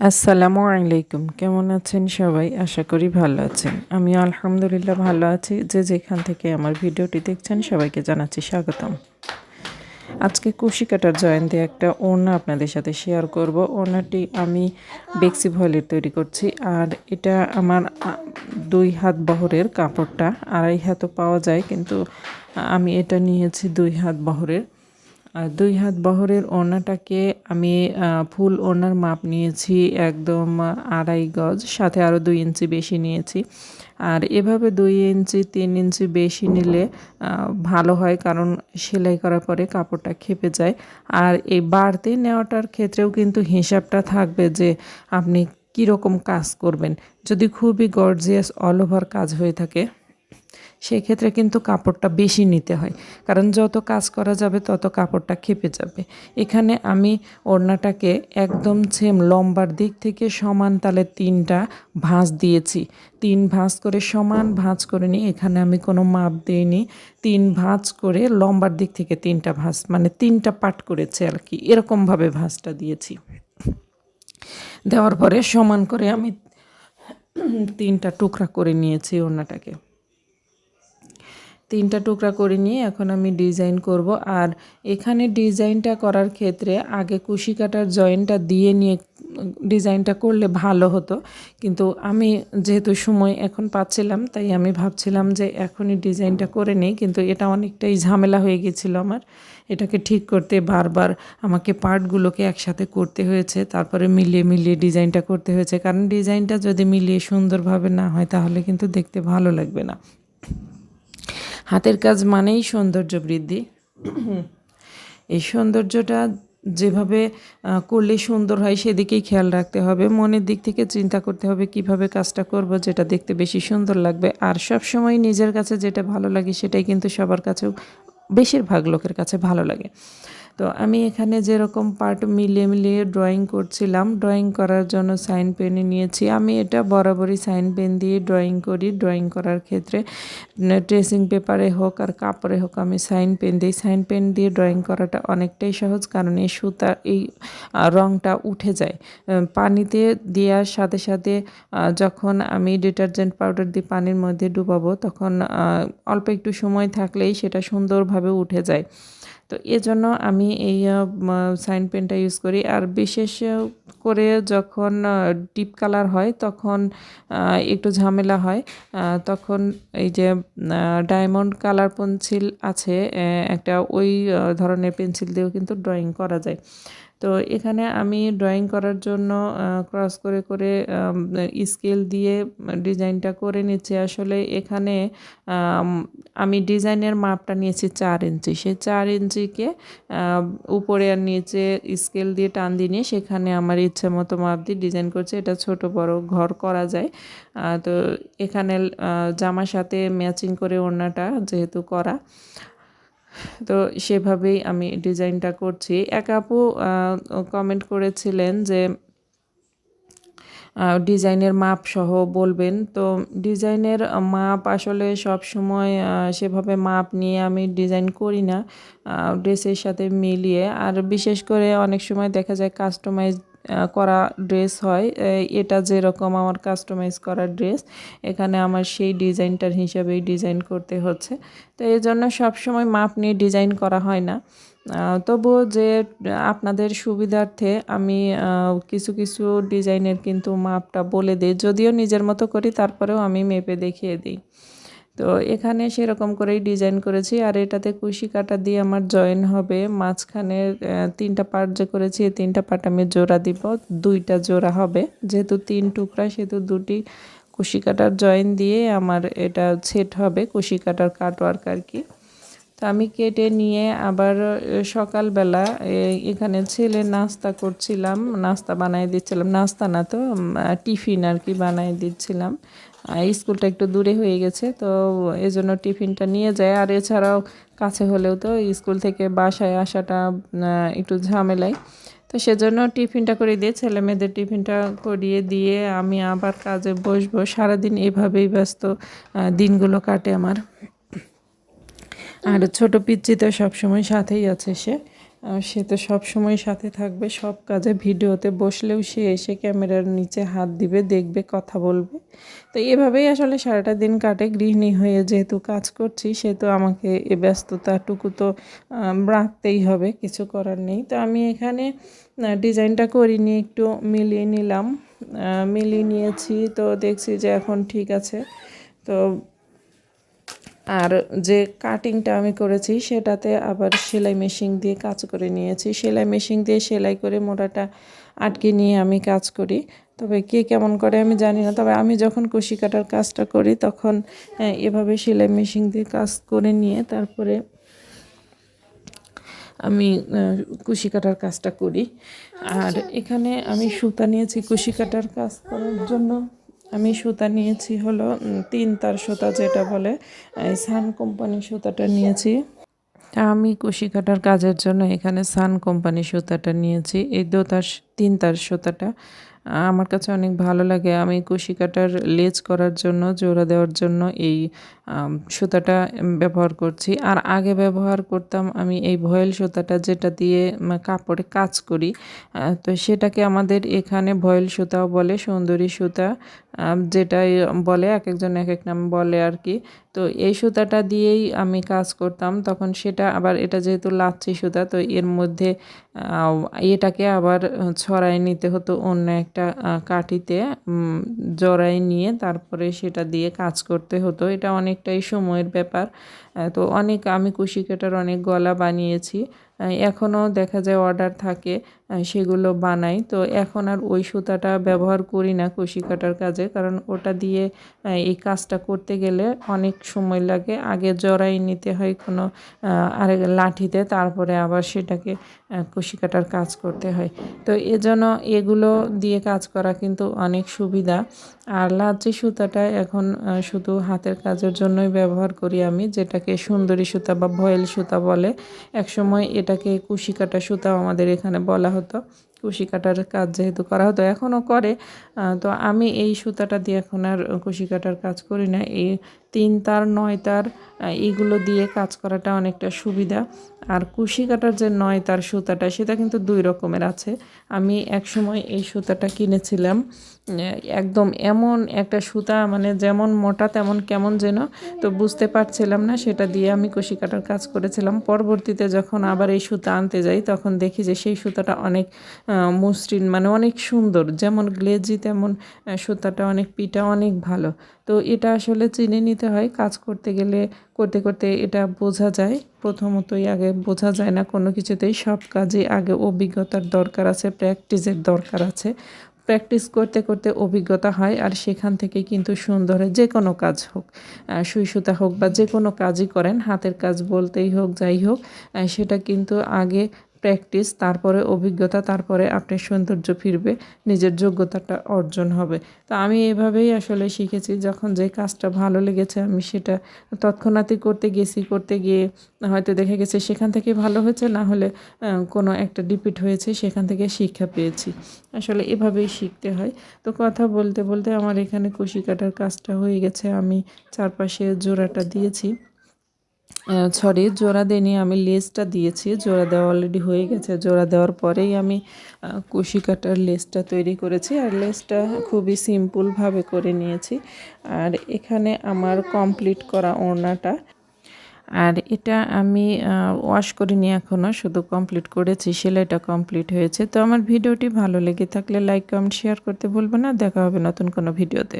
আসসালামু আলাইকুম। কেমন আছেন সবাই? আশা করি ভালো আছেন। আমি আলহামদুলিল্লাহ ভালো আছি। যে যেখান থেকে আমার ভিডিওটি দেখছেন, সবাইকে জানাচ্ছি স্বাগতম। আজকে কুশি কাটার জয়ন্তী একটা ওড়না আপনাদের সাথে শেয়ার করব। ওড়নাটি আমি বেক্সি ভয়েলের তৈরি করছি। আর এটা আমার দুই হাত বহরের কাপড়টা। আড়াই হাতও পাওয়া যায়, কিন্তু আমি এটা নিয়েছি দুই হাত বহরের। দুই হাত বহরের ওড়নাটাকে আমি ফুল ওড়নার মাপ নিয়েছি একদম আড়াই গজ, সাথে আরও দুই ইঞ্চি বেশি নিয়েছি। আর এভাবে দুই ইঞ্চি, তিন ইঞ্চি বেশি নিলে ভালো হয় কারণ সেলাই করার পরে কাপড়টা খেপে যায়। আর এই বাড়তি নেওয়াটার ক্ষেত্রেও কিন্তু হিসাবটা থাকবে যে আপনি কীরকম কাজ করবেন। যদি খুবই গর্জিয়াস অল ওভার কাজ হয়ে থাকে সেক্ষেত্রে কিন্তু কাপড়টা বেশি নিতে হয়। কারণ যত কাজ করা যাবে, তত কাপড়টা খেপে যাবে। এখানে আমি ওড়নাটাকে একদম সেম লম্বার দিক থেকে সমান তালে তিনটা ভাঁজ দিয়েছি। তিন ভাঁজ করে সমান ভাঁজ করে নিই এখানে আমি কোনো মাপ দিইনি। তিন ভাঁজ করে লম্বার দিক থেকে তিনটা ভাঁজ মানে তিনটা পাট করেছে আর কি। এরকমভাবে ভাঁজটা দিয়েছি। দেওয়ার পরে সমান করে আমি তিনটা টুকরা করে নিয়েছি ওড়নাটাকে। তিনটা টুকরা করে নিয়ে এখন আমি ডিজাইন করব। আর এখানে ডিজাইনটা করার ক্ষেত্রে আগে কুশি কাটার জয়েন্টটা দিয়ে নিয়ে ডিজাইনটা করলে ভালো হতো। কিন্তু আমি যেহেতু সময় এখন পাচ্ছিলাম, তাই আমি ভাবছিলাম যে এখনই ডিজাইনটা করে নেই, কিন্তু এটা অনেকটাই ঝামেলা হয়ে গেছিল আমার। এটাকে ঠিক করতে বারবার আমাকে পার্টগুলোকে একসাথে করতে হয়েছে, তারপরে মিলিয়ে মিলিয়ে ডিজাইনটা করতে হয়েছে। কারণ ডিজাইনটা যদি মিলিয়ে সুন্দরভাবে না হয়, তাহলে কিন্তু দেখতে ভালো লাগবে না। হাতের কাজ মানেই সৌন্দর্য বৃদ্ধি। এই সৌন্দর্যটা যেভাবে করলে সুন্দর হয় সেদিকেই খেয়াল রাখতে হবে। মনের দিক থেকে চিন্তা করতে হবে কীভাবে কাজটা করব, যেটা দেখতে বেশি সুন্দর লাগবে। আর সব সময় নিজের কাছে যেটা ভালো লাগে সেটাই কিন্তু সবার কাছেও, বেশিরভাগ লোকের কাছে ভালো লাগে। তো আমি এখানে যেরকম পার্ট মিলিয়ে মিলিয়ে ড্রয়িং করছিলাম ড্রয়িং করার জন্য সাইন পেনে নিয়েছি। আমি এটা বরাবরই সাইন পেন দিয়ে ড্রয়িং করি ড্রয়িং করার ক্ষেত্রে ট্রেসিং পেপারে হোক আর কাপড়ে হোক আমি সাইন পেন দিই। সাইন পেন দিয়ে ড্রয়িং করাটা অনেকটাই সহজ কারণ এই সুতা, এই রংটা উঠে যায়। পানিতে দেওয়ার সাথে সাথে যখন আমি ডিটারজেন্ট পাউডার দিয়ে পানির মধ্যে ডুবাবো, তখন অল্প একটু সময় থাকলেই সেটা সুন্দরভাবে উঠে যায়। তো এজন্য আমি এই সাইন পেনটা ইউজ করি। আর বিশেষ করে যখন ডিপ কালার হয় তখন একটু ঝামেলা হয়। তখন এই যে ডায়মন্ড কালার পেন্সিল আছে একটা ওই ধরনের পেন্সিল দিয়েও কিন্তু ড্রয়িং করা যায়। তো এখানে আমি ড্রয়িং করার জন্য ক্রস করে করে স্কেল দিয়ে ডিজাইনটা করে নিচ্ছি। আসলে এখানে, আমি ডিজাইনের মাপটা নিয়েছি চার ইঞ্চি। সেই চার ইঞ্চিকে উপরে আর নিচে স্কেল দিয়ে টান দিয়ে নিয়ে সেখানে আমার ইচ্ছে মতো মাপ দিয়ে ডিজাইন করছে। এটা ছোট, বড় ঘর করা যায়। তো এখানে জামার সাথে ম্যাচিং করে ওড়নাটা যেহেতু করা। তো সেভাবেই আমি ডিজাইনটা করছি। এক আপু কমেন্ট করেছিলেন যে ডিজাইনের মাপ সহ বলবেন। তো ডিজাইনের মাপ আসলে সব সময় সেভাবে মাপ নিয়ে আমি ডিজাইন করি না। ড্রেসের সাথে মিলিয়ে। আর বিশেষ করে অনেক সময় দেখা যায় কাস্টমাইজ করা ড্রেস হয়। এটা যেরকম আমার কাস্টমাইজ করা ড্রেস, এখানে আমার সেই ডিজাইনটার হিসাবেই ডিজাইন করতে হচ্ছে। তো এই জন্য সবসময় মাপ নিয়ে ডিজাইন করা হয় না। তবুও যে, আপনাদের সুবিধার্থে আমি কিছু কিছু ডিজাইনের কিন্তু মাপটা বলে দিই, যদিও নিজের মতো করি, তারপরেও আমি মেপে দেখিয়ে দিই। তো এখানে সেরকম করেই ডিজাইন করেছি আর এটাতে কুশি কাটা দিয়ে আমার জয়েন হবে। মাঝখানে তিনটা পার্ট যে করেছি, এই তিনটা পার্ট আমি জোড়া দিব। দুইটা জোড়া হবে। যেহেতু তিন টুকরা, সেহেতু দুটি কুশি কাটার জয়েন দিয়ে আমার এটা সেট হবে, কুশি কাটার কাটওয়ার্ক আর কি। তো আমি কেটে নিয়ে আবার সকালবেলা এখানে ছেলে নাস্তা করছিলাম। নাস্তা বানাই দিচ্ছিলাম। নাস্তা না তো টিফিন আর কি বানাই দিচ্ছিলাম। স্কুলটা একটু দূরে হয়ে গেছে, তো এই জন্য টিফিনটা নিয়ে যায়। আর এছাড়াও কাছে হলেও তো স্কুল থেকে বাসায় আসাটা একটু ঝামেলাই তো সেজন্য টিফিনটা করে দিয়ে, ছেলে মেয়েদের টিফিনটা করিয়ে দিয়ে আমি আবার কাজে বসবো। সারাদিন এভাবেই ব্যস্ত দিনগুলো কাটে আমার। আর ছোট পিচ্চি তো সবসময় সাথেই আছে সে। সে তো সব সময় সাথে থাকবে, সব কাজে ভিডিওতে বসলেও সে এসে ক্যামেরার নিচে হাত দিবে, দেখবে, কথা বলবে। তো এভাবেই আসলে সারাটা দিন কাটে। গৃহিণী হয়ে যেহেতু কাজ করছি সেহেতু আমাকে এ ব্যস্ততাটুকু তো রাখতেই হবে, কিছু করার নেই। তো আমি এখানে ডিজাইনটা করিনি একটু মিলিয়ে নিলাম। মিলিয়ে নিয়েছি, তো দেখছি যে এখন ঠিক আছে। তো আর যে কাটিংটা আমি করেছি সেটাতে আবার সেলাই মেশিন দিয়ে কাজ করে নিয়েছি। সেলাই মেশিন দিয়ে সেলাই করে মোড়াটা আটকে নিয়ে আমি কাজ করি। তবে কে কেমন করে আমি জানি না। তবে আমি যখন কুশি কাটার কাজটা করি তখন আহ, এভাবে সেলাই মেশিন দিয়ে কাজ করে নিয়ে তারপরে আমি কুশি কাটার কাজটা করি। আর এখানে আমি সুতা নিয়েছি। কুশি কাটার কাজ করার জন্য আমি সুতা নিয়েছি হলো তিন তার সুতা যেটা বলে সান কোম্পানি সুতাটা নিয়েছি। আমি কুশি কাটার কাজের জন্য এখানে সান কোম্পানি সুতাটা নিয়েছি। এই দো তার তিন তার সুতাটা, আমার কাছে অনেক ভালো লাগে। আমি কুশি কাটার লেজ করার জন্য, জোড়া দেওয়ার জন্য এই সুতাটা ব্যবহার করছি। আর আগে ব্যবহার করতাম আমি এই ভয়েল সুতাটা যেটা দিয়ে কাপড়ে কাজ করি তো সেটাকে আমাদের এখানে ভয়েল সুতাও বলে, সুন্দরী সুতা যেটাই বলে, এক একজন এক এক নাম বলে আর কি। তো এই সুতাটা দিয়েই আমি কাজ করতাম। তখন সেটা আবার এটা যেহেতু লাচ্ছি সুতা, তো এর মধ্যে এটাকে আবার ছড়াই নিতে হতো অন্য একটা কাঠিতে জড়াই নিয়ে তারপরে সেটা দিয়ে কাজ করতে হতো। এটা অনেকটাই সময়ের ব্যাপার। তো অনেক আমি কুশি কাটার অনেক গলা বানিয়েছি। এখনও দেখা যায় অর্ডার থাকে। সেগুলো বানাই। তো এখন আর ওই সুতাটা ব্যবহার করি না কুশি কাটার কাজে, কারণ ওটা দিয়ে এই কাজটা করতে গেলে অনেক সময় লাগে। আগে জড়াই নিতে হয় কোনো আরেক লাঠিতে, তারপরে আবার সেটাকে কুশি কাটার কাজ করতে হয়। তো এজন্য এগুলো দিয়ে কাজ করা কিন্তু অনেক সুবিধা। আর লাচ্ছি সুতাটা এখন শুধু হাতের কাজের জন্যই ব্যবহার করি আমি, যেটাকে সুন্দরী সুতা বা ভয়েল সুতা বলে। একসময় এটাকে কুশি কাটা সুতাও আমাদের এখানে বলা হতো, কুশি কাটার কাজ যেহেতু করা হতো এখনও করে। তো আমি এই সুতাটা দিয়ে এখন আর কুশি কাটার কাজ করি না। এই তিন তার, নয় তার এইগুলো দিয়ে কাজ করাটা অনেকটা সুবিধা। আর কুশি কাটার যে নয় তার সুতাটা, সেটা কিন্তু দুই রকমের আছে। আমি একসময় এই সুতাটা কিনেছিলাম। একদম এমন একটা সুতা মানে যেমন মোটা তেমন কেমন যেন, তো বুঝতে পারছিলাম না, সেটা দিয়ে আমি কুশি কাটার কাজ করেছিলাম। পরবর্তীতে যখন আবার এই সুতা আনতে যাই, তখন দেখি যে সেই সুতাটা অনেক মসৃণ মানে অনেক সুন্দর। যেমন গ্লেজি, তেমন সুতাটা অনেক পিটা অনেক ভালো। তো এটা আসলে চিনে নিতে হয়, কাজ করতে গেলে করতে করতে এটা বোঝা যায়। প্রথমতই আগে বোঝা যায় না কোনো কিছুতেই, সব কাজে আগে অভিজ্ঞতার দরকার আছে, প্র্যাকটিসের দরকার আছে। প্র্যাকটিস করতে করতে অভিজ্ঞতা হয় আর সেখান থেকে কিন্তু সুন্দর যে কোনো কাজ হোক। সুই সুতা হোক বা যে কোনো কাজই করেন, হাতের কাজ বলতেই হোক, যাই হোক সেটা কিন্তু আগে প্র্যাকটিস, তারপরে অভিজ্ঞতা, তারপরে আপনার সৌন্দর্য ফিরবে, নিজের যোগ্যতাটা অর্জন হবে। তো আমি এভাবেই আসলে শিখেছি, যখন যে কাজটা ভালো লেগেছে আমি সেটা তৎক্ষণাৎই করতে গেছি, করতে গিয়ে হয়তো দেখে গেছে সেখান থেকে ভালো হয়েছে, না হলে কোনো একটা ডিপিট হয়েছে, সেখান থেকে শিক্ষা পেয়েছি। আসলে এভাবেই শিখতে হয়। তো কথা বলতে বলতে আমার এখানে কুশি কাটার কাজটা হয়ে গেছে, আমি চারপাশে জোড়াটা দিয়েছি। সরি জোড়া দিইনি আমি লেসটা দিয়েছি, জোড়া দেওয়া অলরেডি হয়ে গেছে। জোড়া দেওয়ার পরেই আমি কুশি কাটার লেসটা তৈরি করেছি, আর লেসটা খুবই সিম্পলভাবে করে নিয়েছি। আর এখানে আমার কমপ্লিট করা ওড়নাটা, আর এটা আমি ওয়াশ করিনি এখনও শুধু কমপ্লিট করেছি, সেলাইটা কমপ্লিট হয়েছে। তো আমার ভিডিওটি ভালো লেগে থাকলে লাইক কমেন্ট শেয়ার করতে ভুলবেন না। দেখা হবে নতুন কোনো ভিডিওতে।